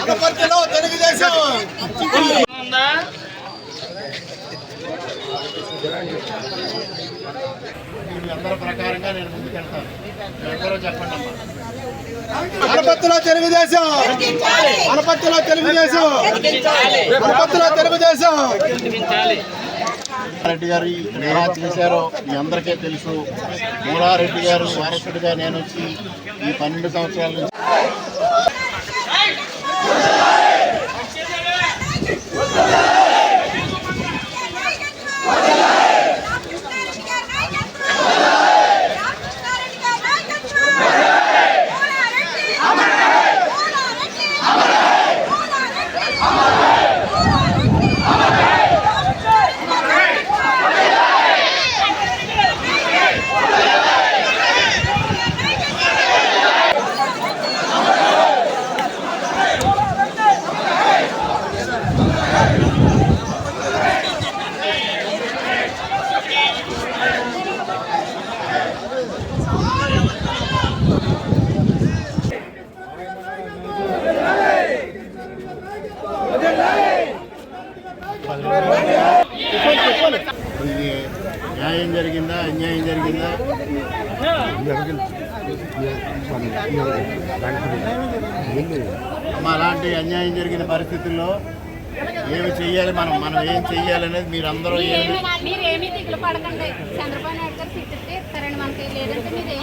అనపర్తిలో తెలుగుదేశం. ఉందా? మీ అందరి ప్రకారంగా నేను ముందుకెళ్తాను మీరందరూ చెప్పండి అమ్మా. అనపర్తిలో తెలుగుదేశం. అనపర్తిలో తెలుగుదేశం. రెడ్డి గారు ఎలా చేశారో మీ అందరికీ తెలుసు. మూలారెడ్డి గారు వారసుడిగా నేను వచ్చి ఈ పన్నెండు సంవత్సరాల నుంచి న్యాయం జరిగిందా? అన్యాయం జరిగిందా? అమ్మ అలాంటి అన్యాయం జరిగిన పరిస్థితుల్లో ఏమి చెయ్యాలి మనం? మనం ఏం చెయ్యాలి అనేది మీరు అందరూ ఏమి మీరేమి మీరేమీ దిగులు పడకండి. చంద్రబాబు నాయుడు గారు సీట్ ఇస్తే ఇస్తారండి మనకి లేదంటే మీరు ఏం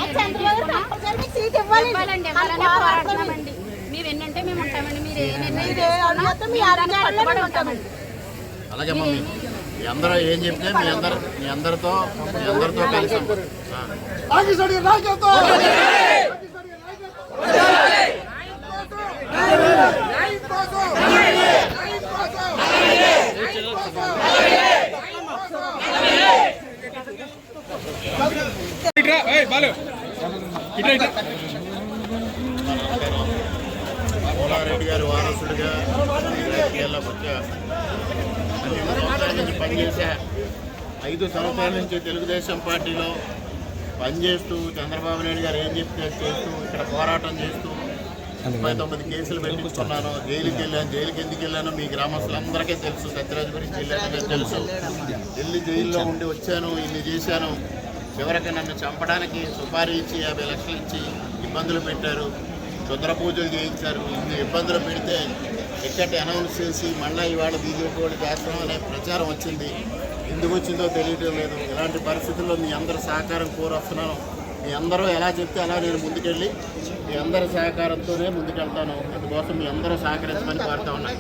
ఇవ్వాలండి ఇవ్వాలని పోరాడుతున్నామండి మీరు ఎన్నంటే మేము ఉంటామండి. మీరు ఏ నిర్ణయం తీసుకున్నా మేము దానికి కట్టుబడి ఉంటామండి. అలాగే అమ్మ మీ అందరూ ఏం చెప్తే మీ అందరు మీ అందరితో మీ అందరితో కలిసి ఆ. పోలారెడ్డి గారి వారసుడిగా రాజకీయాల్లోకి వచ్చా పనిచేశా ఐదు సంవత్సరాల నుంచి తెలుగుదేశం పార్టీలో పనిచేస్తూ చంద్రబాబు నాయుడు గారు ఏం చెప్తే చేస్తూ ఇక్కడ పోరాటం చేస్తూ ముప్పై తొమ్మిది కేసులు పెట్టించుకున్నాను జైలుకి వెళ్ళాను జైలుకి ఎందుకు వెళ్ళాను మీ గ్రామస్తులందరికీ తెలుసు సత్యరాజు గురించి వెళ్ళాను తెలుసు. వెళ్ళి జైల్లో ఉండి వచ్చాను ఇన్ని చేశాను. చివరికి నన్ను చంపడానికి సుపారీ ఇచ్చి యాభై లక్షలు ఇచ్చి ఇబ్బందులు పెట్టారు. రుద్ర పూజలు చేయించారు. ఇన్ని ఇబ్బందులు పెడితే టికెట్ అనౌన్స్ చేసి మళ్ళీ ఇవాళ బీజేపీ వాళ్ళు చేస్తాం అనే ప్రచారం వచ్చింది. ఎందుకు వచ్చిందో తెలియటం లేదు. ఇలాంటి పరిస్థితుల్లో మీ అందరి సహకారం కోరొస్తున్నాను. మీ అందరూ ఎలా చెప్తే అలా నేను ముందుకెళ్ళి మీ అందరి సహకారంతోనే ముందుకెళ్తాను. అందుకోసం మీ అందరూ సహకరించమని కోరుతా ఉన్నాను.